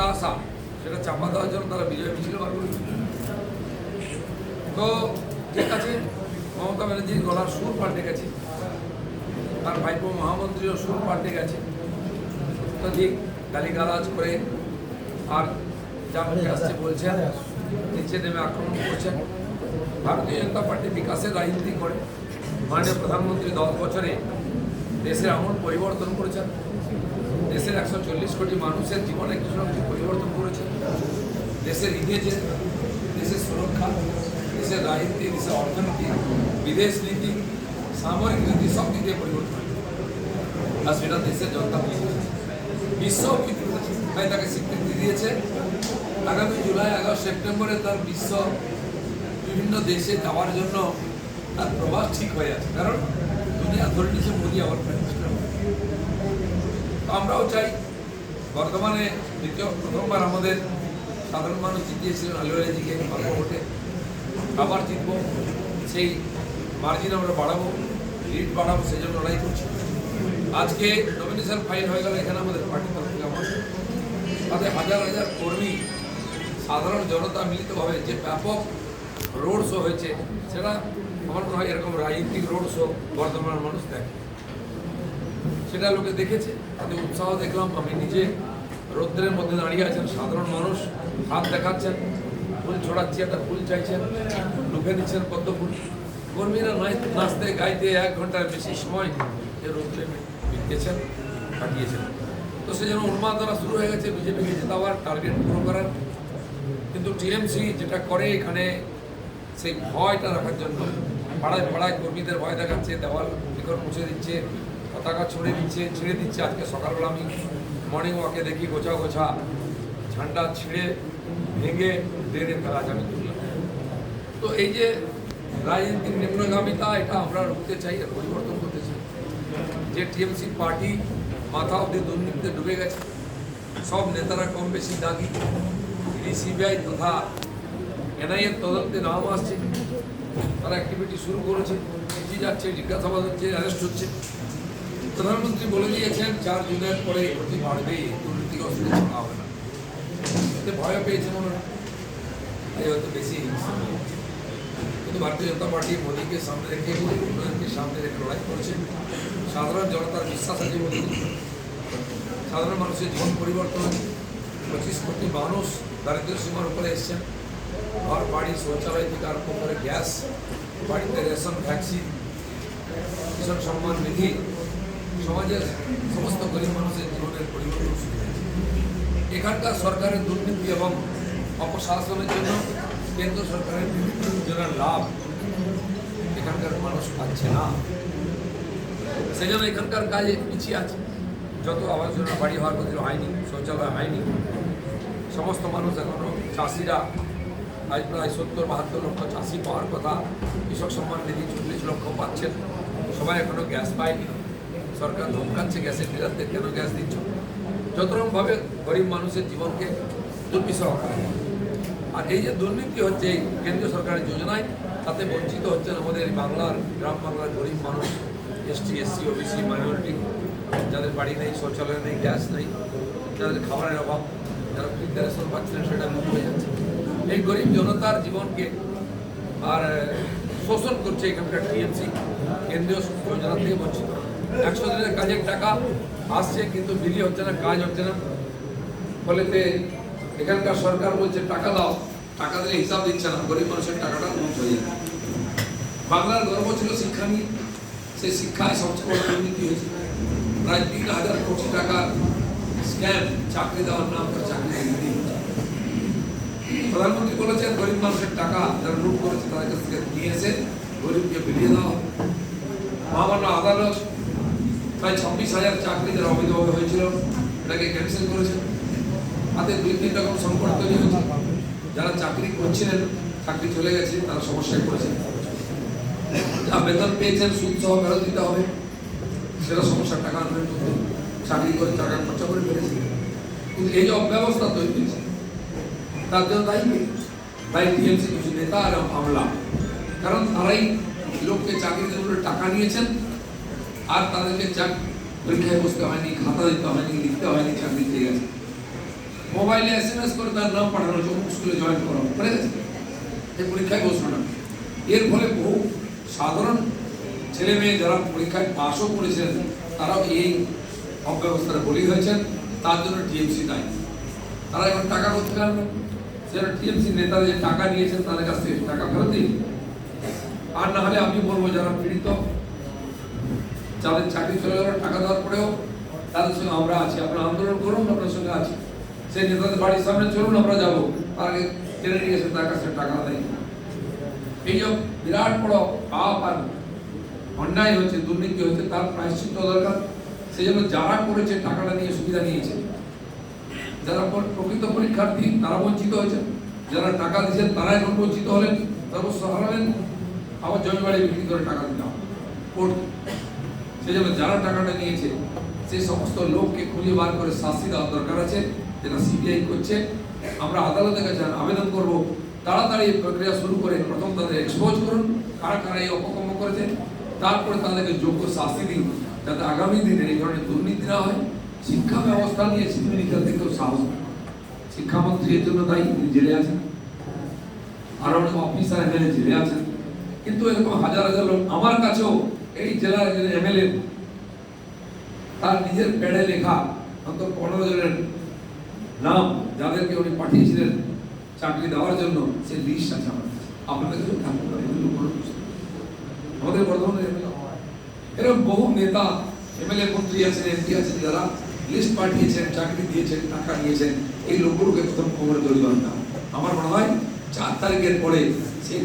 হতাশা সেটা চাপা দেওয়ার জন্য তারা বিজয় মিছিল বার করেছে তো ঠিক আছে, মমতা ব্যানার্জির গলার সুর পাল্টে গেছে। তার ভাইপো মহামন্ত্রীও সুর পাল্টে গেছে। ঠিক, গালিগালাজ করে আর যা আসছে বলছেন, নিচে নেমে আক্রমণ করছেন। ভারতীয় জনতা পার্টি বিকাশের রাজনীতি করে। মাননীয় প্রধানমন্ত্রী দশ বছরে দেশের আমূল পরিবর্তন করেছেন। দেশের একশো চল্লিশ কোটি মানুষের জীবনে কিছু না কিছু পরিবর্তন করেছে। দেশের ইমেজে দেশের সুরক্ষা, দেশের রাজনীতি, দেশের অর্থনীতি, বিদেশ নীতি, সামরিক নীতি, সব দিক পরিবর্তন। আর সেটা দেশের জনতা বিশ্ব তাই তাকে স্বীকৃতি দিয়েছে। আগামী জুলাই, আগস্ট, সেপ্টেম্বরে তার বিশ্ব বিভিন্ন দেশে যাওয়ার জন্য তার প্রবাস ঠিক হয়ে আছে। কারণ দুনিয়া ধরে নিয়েছে মোদী আবার প্রাইম মিনিস্টার আমরাও চাই। বর্তমানে দ্বিতীয়, প্রথমবার আমাদের সাধারণ মানুষ জিতিয়েছিলেন আলুয়ালিজিকে অল্প ভোটে আবার জিতব, সেই মার্জিন আমরা বাড়াবো লিড বাড়াবো সেই জন্য লড়াই করছি। আজকে নমিনেশন ফাইল হয়ে গেল এখানে আমাদের পার্টির তরফ থেকে আমার। তাতে হাজার হাজার কর্মী, সাধারণ জনতা মিলিতভাবে যে ব্যাপক রোড শো হয়েছে, সেটা আমার মনে হয় এরকম রাজনৈতিক রোড শো বর্ধমানের মানুষ দেখে। সেটা লোকে দেখেছে, তাতে উৎসাহ দেখলাম, আমি নিজে রৌদ্রের মধ্যে দাঁড়িয়ে আছেন, সাধারণ মানুষ, হাত দেখাচ্ছেন, ফুল ছড়াচ্ছে, একটা ফুল চাইছেন লুকে নিচ্ছেন পদ্ম ফুল। কর্মীরা নাচ- নাচতে, গাইতে, এক ঘণ্টার বেশি সময় যে রৌদ্রে বিতেছেন, কাটিয়েছেন। তো সেই জন্য উন্মাদনা শুরু হয়ে গেছে বিজেপিকে জেতাবার টার্গেট পুরো করার। কিন্তু টিএমসি যেটা করে এখানে, সেই ভয়টা রাখার জন্য পাড়ায় পাড়ায় কর্মীদের ভয় দেখাচ্ছে, দেওয়াল মুছে দিচ্ছে পতাকা ছড়ে দিচ্ছে, ছেড়ে দিচ্ছে। আজকে সকালবেলা আমি মর্নিং ওয়াকে দেখি গোছা গোছা ঝান্ডা ছিঁড়ে ভেঙে ড্রেনে ফেলা আমি তো এই যে রাজনীতির নিম্নগামিতা, এটা আমরা রুখতে চাই আর পরিবর্তন করতে চাই। যে টিএমসি পার্টি মাথা অব্দি দুর্নীতিতে ডুবে গেছে, সব নেতারা কম বেশি দাগি। ইডি সিবিআই তথা এনআইএর তদন্তে নাম আসছে, তারা অ্যাক্টিভিটি শুরু করেছে যাচ্ছে, জিজ্ঞাসাবাদ হচ্ছে অ্যারেস্ট হচ্ছে। প্রধানমন্ত্রী বলে দিয়েছেন, চার জুনের পরে গতি বাড়বে দুর্নীতি অসুবিধা ছাড়া হবে না। এতে ভয় পেয়েছে মনে হয়। হয়তো বেশি কিন্তু ভারতীয় জনতা পার্টি মোদীকে সামনে রেখে উন্নয়নকে সামনে রেখে লড়াই করছে। সাধারণ জনতার বিশ্বাস আছে মোদী সাধারণ মানুষের জীবন পরিবর্তন পঁচিশ কোটি মানুষ দারিদ্র সীমার উপরে এসছেন। ঘর, বাড়ি, শৌচালয় থেকে আরম্ভ করে গ্যাস, বাড়িতে রেশন, ভ্যাকসিন, কিষণ সম্মান নিধি সমাজের সমস্ত গরিব মানুষের জীবনের পরিবর্তন শুরু হয়েছে। এখানকার সরকারের দুর্নীতি এবং অপশাসনের জন্য কেন্দ্র সরকারের বিভিন্ন যোজনার লাভ এখানকার মানুষ পাচ্ছে না। সেই জন্য এখানকার কাজে পিছিয়ে আছে। যত আবাস যোজনা বাড়ি হওয়ার কথা হয়নি, শৌচালয় হয়নি। সমস্ত মানুষ এখনও চাষিরা আজ প্রায় সত্তর, বাহাত্তর লক্ষ চাষি পাওয়ার কথা। কৃষক সম্মান নিধি চল্লিশ লক্ষ পাচ্ছেন। সবাই এখনও গ্যাস পায়নি। সরকার ধমকাচ্ছে, গ্যাসের ডিলারদের কেন গ্যাস দিচ্ছ? যত রকমভাবে গরিব মানুষের জীবনকে দুর্বিষহ করা। আর এই যে দুর্নীতি হচ্ছে এই কেন্দ্রীয় সরকারের যোজনায়, তাতে বঞ্চিত হচ্ছেন আমাদের বাংলার, গ্রাম বাংলার গরিব মানুষ, এসটি, এসসি, ওবিসি, মাইনরিটি, যাদের বাড়ি নেই, শৌচালয় নেই, গ্যাস নেই, যাদের খাবারের অভাব, যারা রেশন পাচ্ছিলেন সেটা মুখ হয়ে যাচ্ছে। এই গরিব জনতার জীবনকে আর শোষণ করছে এখানকার টিএমসি, কেন্দ্রীয় যোজনা থেকে বঞ্চিত। একশো দিনের কাজের টাকা আসছে, কিন্তু বিলি হচ্ছে না, কাজ হচ্ছে না। ফলেতে এখানকার সরকার বলছে, টাকা দাও। টাকা দিলে হিসাব দিচ্ছে না, গরিব মানুষের টাকাটা লুট হয়ে যাবে বাংলার গর্ব ছিল শিক্ষা নিয়ে। সেই শিক্ষায় সবচেয়ে বড় দুর্নীতি হয়েছে। প্রায় তিন হাজার কোটি টাকার স্ক্যাম, চাকরি দেওয়ার নাম করে চাকরি দুর্নীতি। প্রধানমন্ত্রী বলেছেন, গরিব মানুষের টাকা যারা লুট করেছে তাদের কাছ থেকে নিয়ে এসে গরিবকে বেরিয়ে দেওয়া। মহামান্য আদালত প্রায় ছাব্বিশ হাজার চাকরি যারা অবৈধভাবে হয়েছিল, এটাকে ক্যান্সেল করেছে। তাতে দুই তিন রকম সংকট তৈরি হয়েছে। যারা চাকরি করছিলেন, চাকরি চলে গেছে, তারা সমস্যায় পড়েছে যা বেতন পেয়েছেন, সুদ সহ ফেরত দিতে হবে। সেটা সমস্যার টাকা আনবেন চাকরি করে টাকা খরচা করে ফেলেছে। কিন্তু এই যে অব্যবস্থা তৈরি হয়েছে তার জন্য দায়ী? দায়ী টিএমসি কিছু নেতা আর আমলা। কারণ তারাই লোককে চাকরি দেওয়ার জন্য টাকা নিয়েছেন আর তাদেরকে চাক পরীক্ষায় বসতে হয়নি, খাতা দিতে হয়নি, লিখতে হয়নি চাকরি পেয়ে গেছে। মোবাইলে এস এম এস করে তার নাম পাঠানো হচ্ছে স্কুলে জয়েন করা গেছে এই পরীক্ষায় না। এর ফলে বহু সাধারণ ছেলে মেয়ে যারা পরীক্ষায় পাশও করেছেন, তারাও এই অব্যবস্থার বলি হয়েছেন, তার জন্য টিএমসি দায়ী। তারা এখন টাকা করতে পারবেন যারা টিএমসি নেতারা যে টাকা নিয়েছেন তাদের কাছ থেকে টাকা ফেরত দিন। আর না হলে আমি বলব, যারা পীড়িত যাদের চাকরি চলে গেল, টাকা দেওয়ার পরেও তাদের সঙ্গে আমরা আছি। আপনারা আন্দোলন করুন আপনার সঙ্গে আছি। সেই নেতাদের বাড়ির সামনে চলুন, আমরা যাব। তার আগে টেনে নিয়ে এসে তার কাছে টাকা দেয়। এই যে বিরাট বড় পাপ আর অন্যায় হচ্ছে, দুর্নীতি হচ্ছে, তার প্রায়শ্চিত্ত দরকার। সেই জন্য যারা করেছে, টাকাটা নিয়ে সুবিধা নিয়েছে। যারা পর- প্রকৃত পরীক্ষার্থী, তারা বঞ্চিত হয়েছে। যারা টাকা দিয়েছেন তারা এখন বঞ্চিত হলেন। সর্বস্ব হারালেন। আবার জমি বাড়ি বিক্রি করে টাকা দিতে হবে। সেই জন্য যারা টাকাটা নিয়েছে সেই সমস্ত লোককে খুঁজে বার করে শাস্তি দেওয়ার দরকার আছে। যেটা সিবিআই করছে, আমরা আদালতের কাছে আবেদন করব। তাড়াতাড়ি প্রক্রিয়া শুরু করে প্রথম তাদের এক্সপোজ করুন, কারা কারা এই অপকর্ম করেছে, তারপরে তাদেরকে যোগ্য শাস্তি দিন, যাতে আগামী দিনে এই ধরনের দুর্নীতি না হয়। শিক্ষা ব্যবস্থা নিয়ে সিদ্ধিনি খেলতে কেউ সাহস। শিক্ষামন্ত্রী এর জন্য দায়ী জেলে আছেন। আরও অনেক অফিসার এমএলএ জেলে আছেন। কিন্তু এরকম হাজার হাজার লোক আমার কাছেও এই জেলার একজন এমএলএ, তার নিজের প্যাডে লেখা অন্তত পনেরো জনের নাম যাদেরকে উনি পাঠিয়েছিলেন চাকরি দেওয়ার জন্য সে লিস্ট আছে আমার কাছে। আপনাদের নেই। আমাদের বর্ধমানের এমএলএ এরকম বহু নেতা, এমএলএ মন্ত্রী আছেন, এমপি আছেন, যারা লিস্ট পাঠিয়েছেন, চাকরি দিয়েছেন, টাকা নিয়েছেন, এই লোকগুলোকে প্রথম খবরে দড়ি বাঁধতে আমার মনে হয় চার তারিখের পরে সেই